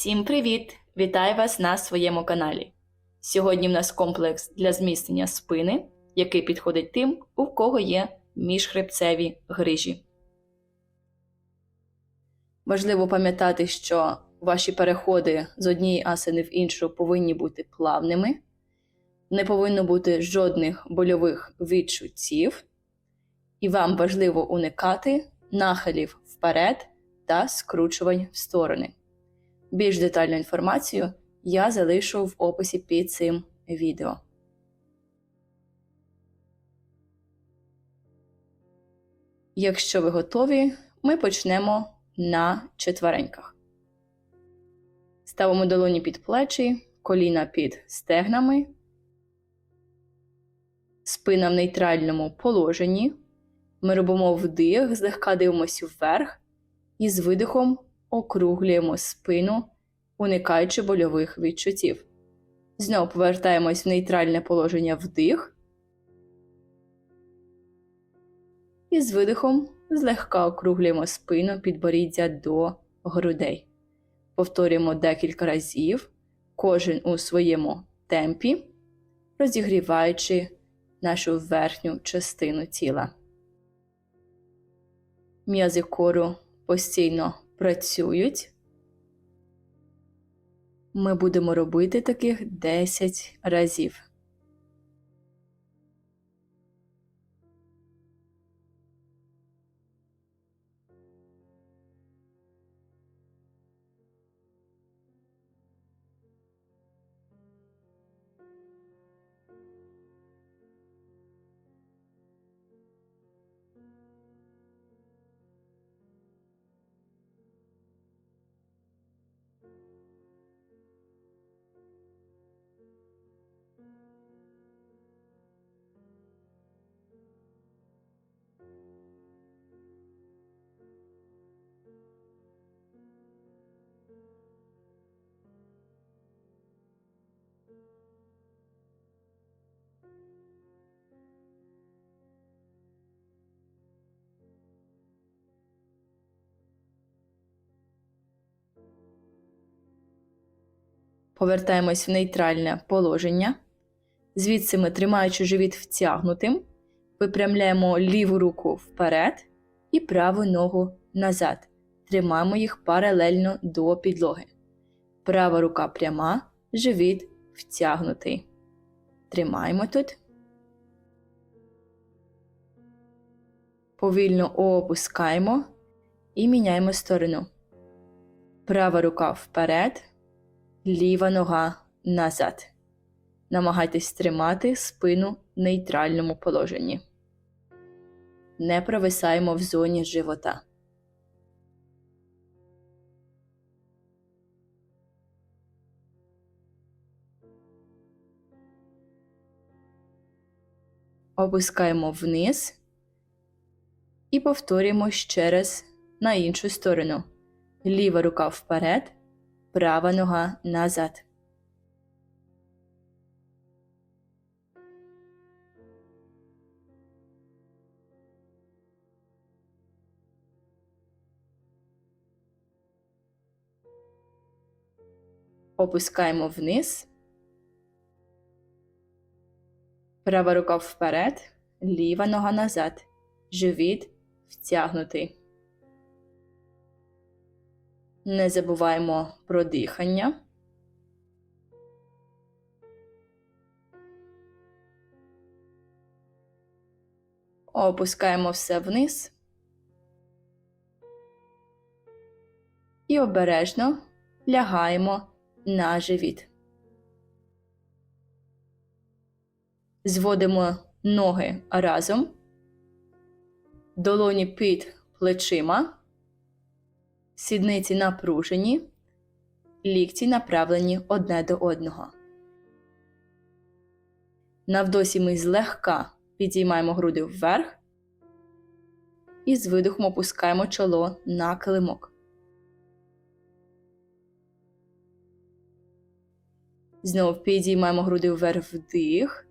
Всім привіт! Вітаю вас на своєму каналі. Сьогодні в нас комплекс для зміцнення спини, який підходить тим, у кого є міжхребцеві грижі. Важливо пам'ятати, що ваші переходи з однієї асани в іншу повинні бути плавними, не повинно бути жодних больових відчуттів, і вам важливо уникати нахилів вперед та скручувань в сторони. Більш детальну інформацію я залишу в описі під цим відео. Якщо ви готові, ми почнемо на четвереньках. Ставимо долоні під плечі, коліна під стегнами, спина в нейтральному положенні. Ми робимо вдих, злегка дивимося вверх і з видихом округлюємо спину, уникаючи больових відчуттів. Знову повертаємось в нейтральне положення вдих. І з видихом злегка округлюємо спину підборіддя до грудей. Повторюємо декілька разів, кожен у своєму темпі, розігріваючи нашу верхню частину тіла. М'язи кору постійно працюють. Ми будемо робити таких 10 разів. Повертаємось в нейтральне положення. Звідси ми, тримаючи живіт втягнутим, випрямляємо ліву руку вперед і праву ногу назад. Тримаємо їх паралельно до підлоги. Права рука пряма, живіт втягнутий. Тримаємо тут. Повільно опускаємо і міняємо сторону. Права рука вперед, ліва нога назад. Намагайтесь тримати спину в нейтральному положенні. Не провисаємо в зоні живота. Опускаємо вниз і повторюємо ще раз на іншу сторону. Ліва рука вперед, права нога назад. Опускаємо вниз. Права рука вперед, ліва нога назад. Живіт втягнутий. Не забуваємо про дихання. Опускаємо все вниз. І обережно лягаємо на живіт. Зводимо ноги разом, долоні під плечима, сідниці напружені, лікті направлені одне до одного. На вдосі ми злегка підіймаємо груди вверх і з видихом опускаємо чоло на килимок. Знову підіймаємо груди вверх вдих.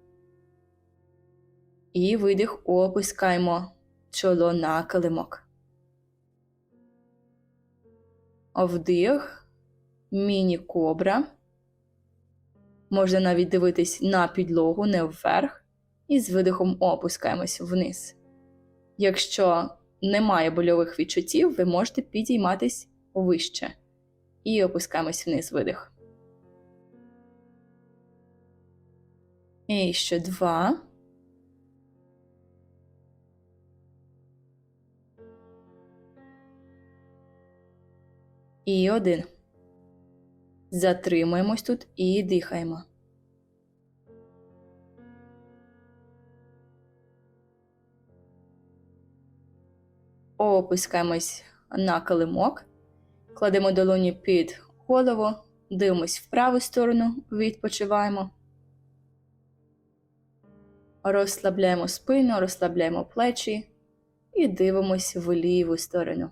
І видих опускаємо чоло на килимок. Вдих. міні-кобра. Можна навіть дивитись на підлогу, не вверх, і з видихом опускаємось вниз. Якщо немає больових відчуттів, ви можете підійматись вище і опускаємось вниз видих. І ще два. І один. Затримуємось тут і дихаємо. Опускаємось на килимок, кладемо долоні під голову, дивимось в праву сторону, відпочиваємо. Розслабляємо спину, розслабляємо плечі і дивимось в ліву сторону.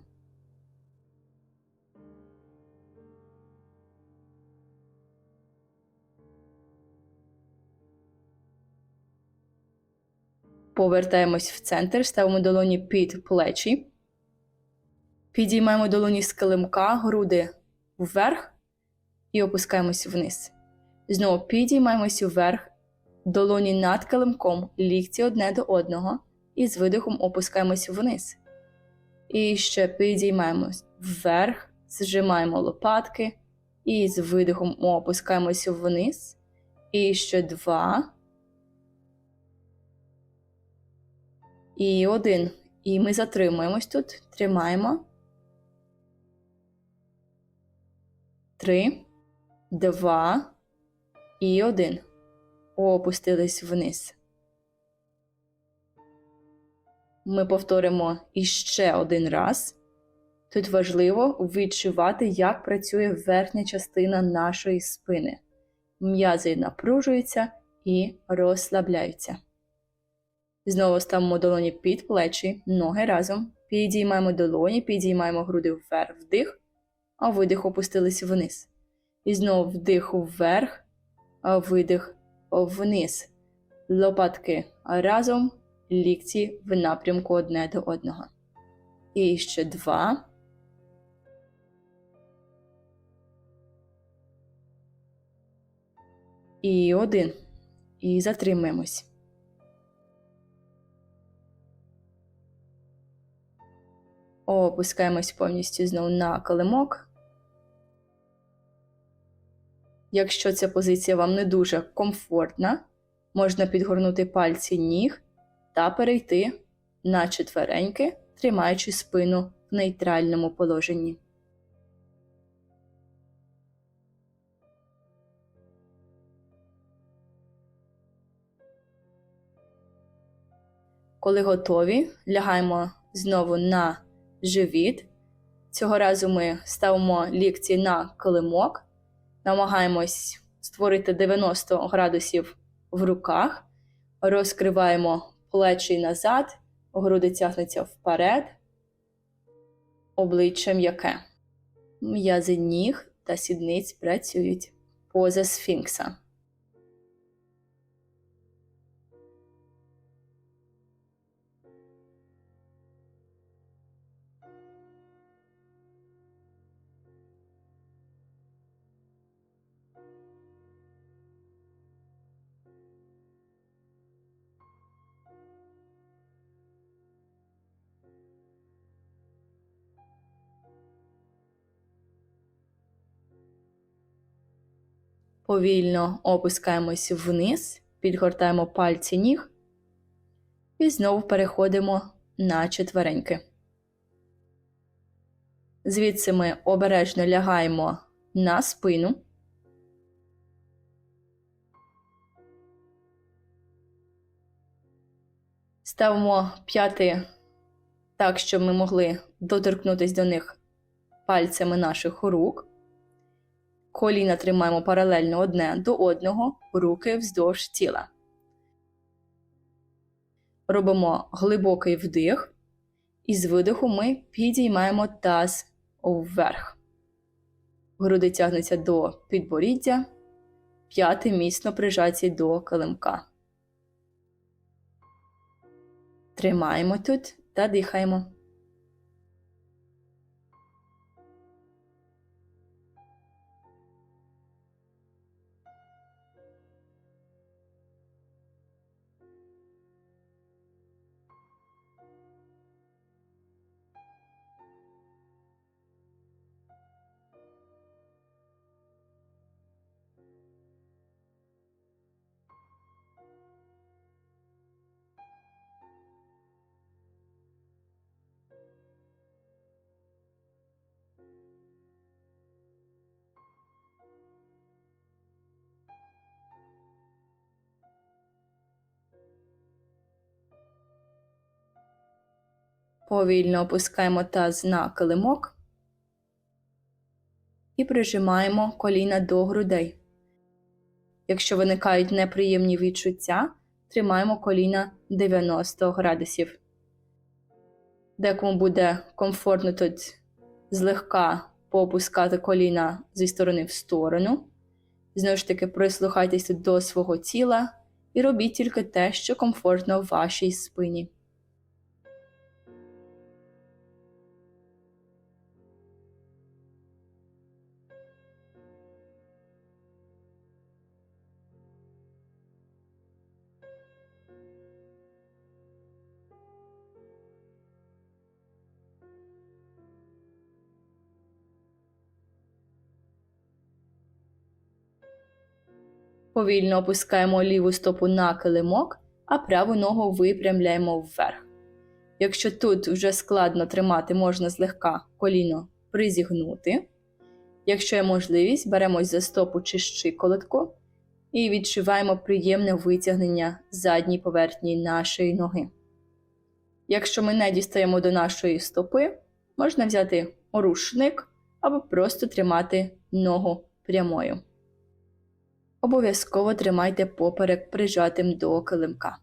Повертаємось в центр, ставимо долоні під плечі. Підіймаємо долоні з килимка, груди вверх і опускаємось вниз. Знову підіймаємось вверх, долоні над килимком, лікті одне до одного, і з видихом опускаємось вниз. І ще підіймаємось вверх, зжимаємо лопатки, і з видихом опускаємось вниз. І ще два. І один. І ми затримуємось тут, тримаємо. Три, два і один. Опустились вниз. Ми повторимо іще один раз. Тут важливо відчувати, як працює верхня частина нашої спини. М'язи напружуються і розслабляються. Знову ставимо долоні під плечі, ноги разом. Підіймаємо долоні, підіймаємо груди вверх, вдих, а видих опустились вниз. І знову вдих вверх, а видих вниз. Лопатки разом, лікті в напрямку одне до одного. І ще два. І один. І затримуємось. Опускаємось повністю знову на килимок. Якщо ця позиція вам не дуже комфортна, можна підгорнути пальці ніг та перейти на четвереньки, тримаючи спину в нейтральному положенні. Коли готові, лягаємо знову на живіт. Цього разу ми ставимо лікті на килимок, намагаємось створити 90 градусів в руках, розкриваємо плечі назад, груди тягнуться вперед, обличчя м'яке. М'язи ніг та сідниць працюють поза сфінкса. Повільно опускаємось вниз, підгортаємо пальці ніг і знову переходимо на четвереньки. Звідси ми обережно лягаємо на спину. Ставимо п'яти так, щоб ми могли доторкнутися до них пальцями наших рук. Коліна тримаємо паралельно одне до одного, руки вздовж тіла. Робимо глибокий вдих, і з видиху ми підіймаємо таз вверх. Груди тягнуться до підборіддя, п'яти міцно прижаті до килимка. Тримаємо тут та дихаємо. Повільно опускаємо таз на килимок і прижимаємо коліна до грудей. Якщо виникають неприємні відчуття, тримаємо коліна 90 градусів. Декому буде комфортно тут злегка поопускати коліна зі сторони в сторону. Знову ж таки, прислухайтеся до свого тіла і робіть тільки те, що комфортно в вашій спині. Повільно опускаємо ліву стопу на килимок, а праву ногу випрямляємо вверх. Якщо тут вже складно тримати, можна злегка коліно призігнути. Якщо є можливість, беремось за стопу чи щиколотку і відчуваємо приємне витягнення задньої поверхні нашої ноги. Якщо ми не дістаємо до нашої стопи, можна взяти рушник або просто тримати ногу прямою. Обов'язково тримайте поперек прижатим до килимка.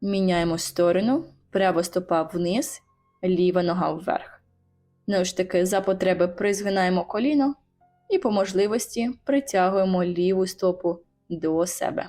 Міняємо сторону, права стопа вниз, ліва нога вверх. Ну ж таки, за потреби призгинаємо коліно і по можливості притягуємо ліву стопу до себе.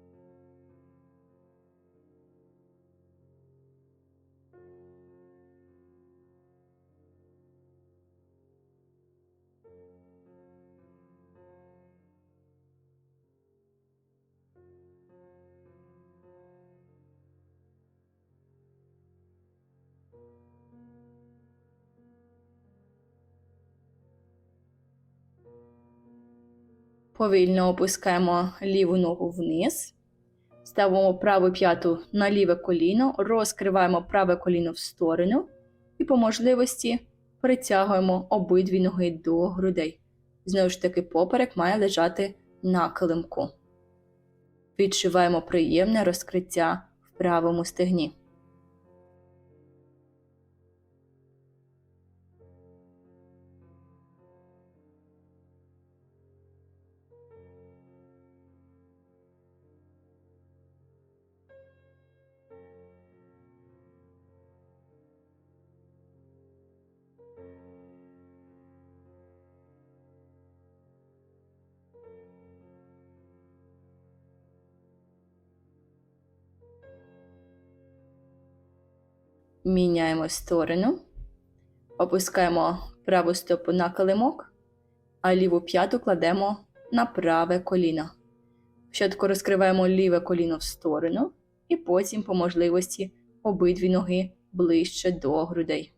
Повільно опускаємо ліву ногу вниз, ставимо праву п'яту на ліве коліно, розкриваємо праве коліно в сторону і по можливості притягуємо обидві ноги до грудей. Знову ж таки, поперек має лежати на килимку. Відчуваємо приємне розкриття в правому стегні. Міняємо сторону, опускаємо праву стопу на килимок, а ліву п'яту кладемо на праве коліно. Спочатку розкриваємо ліве коліно в сторону, і потім, по можливості, обидві ноги ближче до грудей.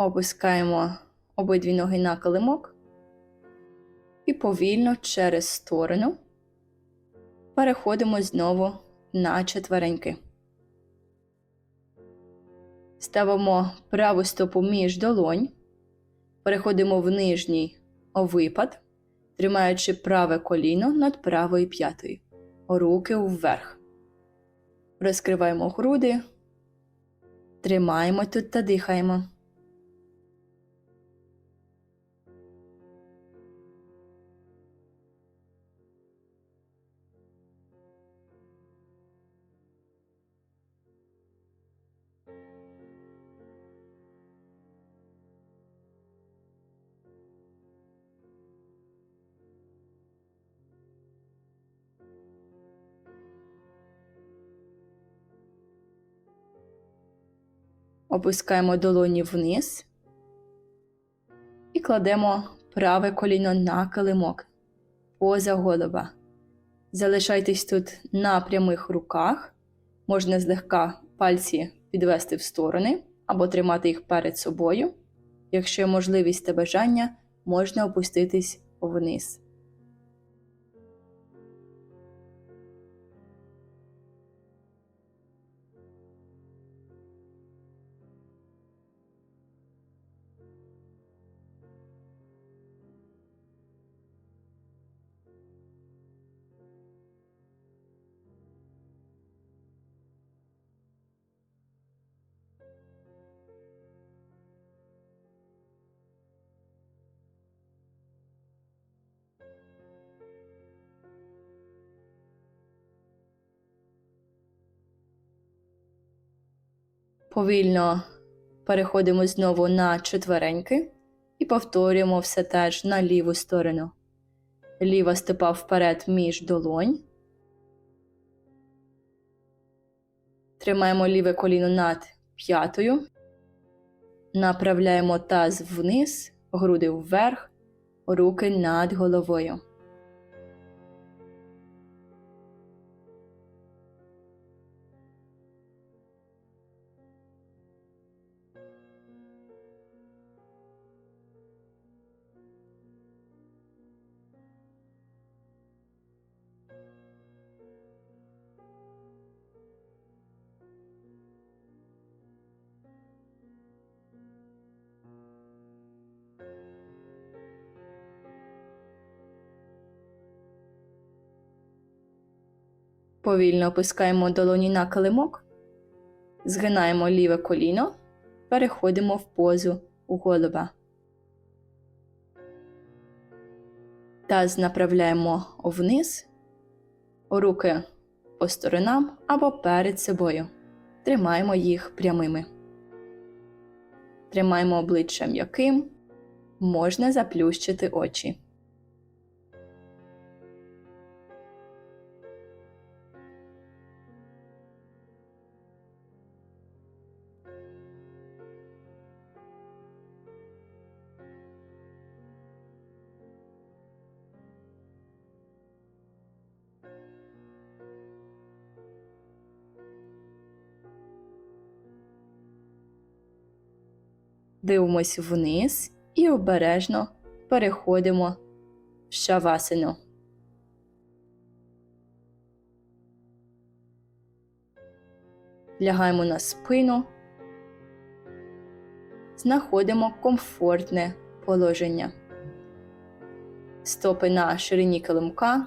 Опускаємо обидві ноги на килимок і повільно через сторону переходимо знову на четвереньки. Ставимо праву стопу між долонь, переходимо в нижній овипад, тримаючи праве коліно над правою п'ятою, руки вверх. Розкриваємо груди, тримаємо тут та дихаємо. Опускаємо долоні вниз і кладемо праве коліно на килимок поза голова. Залишайтесь тут на прямих руках, можна злегка пальці підвести в сторони або тримати їх перед собою. Якщо є можливість та бажання, можна опуститись вниз. Повільно переходимо знову на четвереньки і повторюємо все теж на ліву сторону. Ліва стопа вперед між долонь. Тримаємо ліве коліно над п'ятою. Направляємо таз вниз, груди вверх, руки над головою. Повільно опускаємо долоні на килимок, згинаємо ліве коліно, переходимо в позу у голова. Таз направляємо вниз, руки по сторонам або перед собою. Тримаємо їх прямими. Тримаємо обличчя м'яким, можна заплющити очі. Дивимось вниз і обережно переходимо в шавасину. Лягаємо на спину, знаходимо комфортне положення. Стопи на ширині килимка,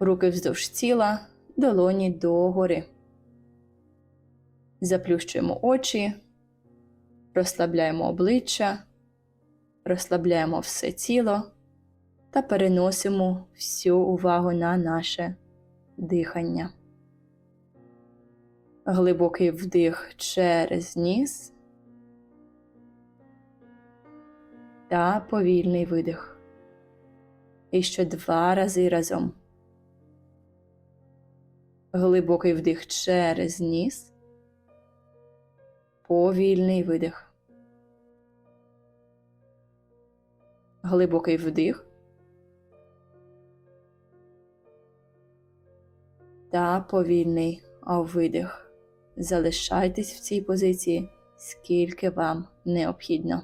руки вздовж тіла, долоні догори. Заплющуємо очі розслабляємо обличчя, розслабляємо все тіло та переносимо всю увагу на наше дихання. Глибокий вдих через ніс та повільний видих. І ще два рази разом. Глибокий вдих через ніс повільний видих. Глибокий вдих. Та повільний видих. Залишайтесь в цій позиції, скільки вам необхідно.